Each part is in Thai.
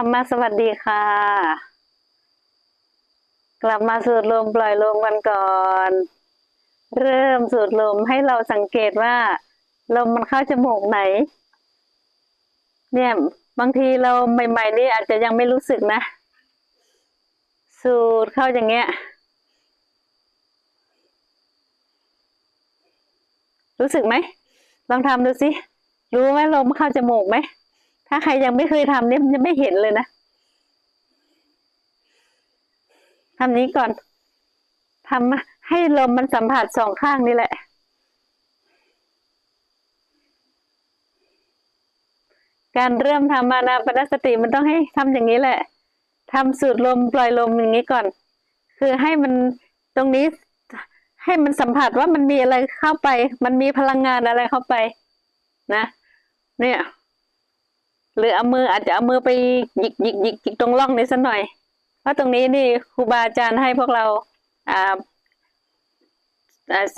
รรมะสวัสดีค่ะ กลับมาสูดลมปล่อยลมกันก่อน เริ่มสูดลมให้เราสังเกตว่า ลมมันเข้าจมูกไหน เนี่ยบางทีเราใหม่ ๆ นี่อาจจะยังไม่รู้สึกนะ สูดเข้าอย่างเงี้ย รู้สึกไหมลองทำดูสิ รู้ไหมลมเข้าจมูกไหม ถ้าใครยังไม่เคยทำเนี่ยมันจะไม่เห็นเลยนะทำนี้ก่อนทำให้ลมมันสัมผัสสองข้างนี่แหละ การเริ่มทำอานาปนสติมันต้องให้ทำอย่างนี้แหละทำสูดลมปล่อยลมอย่างนี้ก่อน คือให้มันตรงนี้ให้มันสัมผัสว่ามันมีอะไรเข้าไป มันมีพลังงานอะไรเข้าไป นะ เนี่ย หรือเอามืออาจจะเอามือไปหยิกหยิกหยิกหยิกตรงร่องนี้สักหน่อย เพราะตรงนี้นี่ครูบาอาจารย์ให้พวกเราอ่า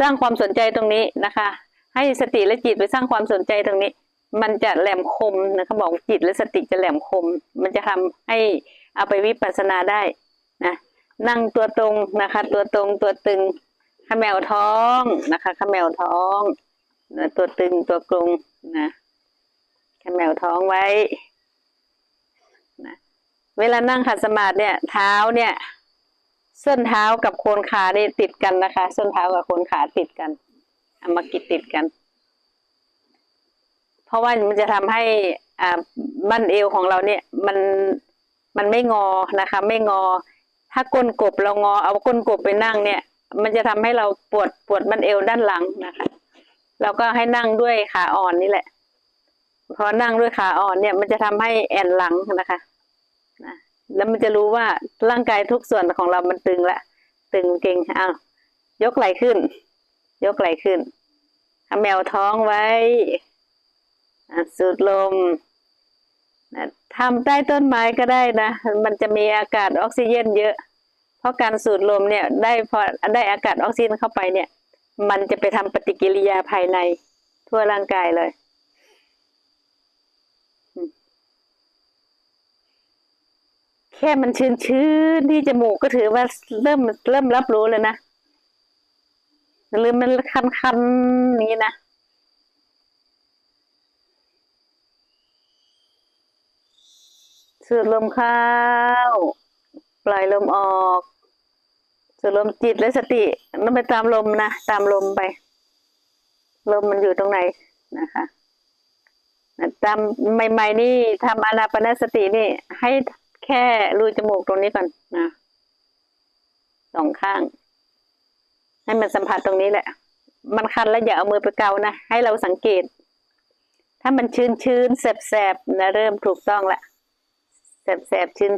สร้างความสนใจตรงนี้นะคะ ให้สติและจิตไปสร้างความสนใจตรงนี้ มันจะแหลมคมนะเขาบอกจิตและสติจะแหลมคม มันจะทำให้เอาไปวิปัสสนาได้นะนั่งตัวตรงนะคะ ตัวตรงตัวตึงขมวท้องนะคะขมวท้อง ตัวตึงตัวกลงนะ ขมวท้องไว้นะเวลานั่งขัดสมาธิเนี่ย เท้าเนี่ย ส้นเท้ากับโคนขาเนี่ติดกันนะคะ ส้นเท้ากับโคนขาติดกันเอามากิดติดกัน เพราะว่ามันจะทำให้อ่าบั้นเอวของเราเนี่ย มันมันไม่งอนะคะ ไม่งอ ถ้าก้นกบเรางอ เอาก้นกบไปนั่งเนี่ย มันจะทำให้เราปวดปวดบั้นเอวด้านหลังนะคะเราก็ให้นั่งด้วยขาอ่อนนี่แหละ พอนั่งด้วยขาอ่อนเนี่ยมันจะทำให้แอนหลังนะคะนะแล้วมันจะรู้ว่าร่างกายทุกส่วนของเรามันตึงละตึงเก่งอ้าวยกไหล่ขึ้น ยกไหล่ขึ้นเอาแมวท้องไว้สูดลมทำใต้ต้นไม้ก็ได้นะ มันจะมีอากาศออกซิเจนเยอะ เพราะการสูดลมเนี่ยได้พอได้อากาศออกซิเจนเข้าไปเนี่ย มันจะไปทำปฏิกิริยาภายในทั่วร่างกายเลยอืม แค่มันชื้นๆที่จมูกก็ถือว่าเริ่มเริ่มรับรู้เลยนะหรือมันคันๆอย่างนี้นะสูดลมเข้า ปล่อยลมออกสูดลมจิตและสติต้องไปตามลมนะ ตามลมไป ลมมันอยู่ตรงไหนนะคะตามใหม่ ๆ นี่ทำอนาปนสตินี่ ให้ แค่รูจมูกตรงนี้ก่อนนะสองข้าง ให้มันสัมผัสตรงนี้แหละ มันคันแล้วอย่าเอามือไปเกานะให้เราสังเกต ถ้ามันชื้นชื้นแสบแสบนะเริ่มถูกต้องละแสบแสบชื้น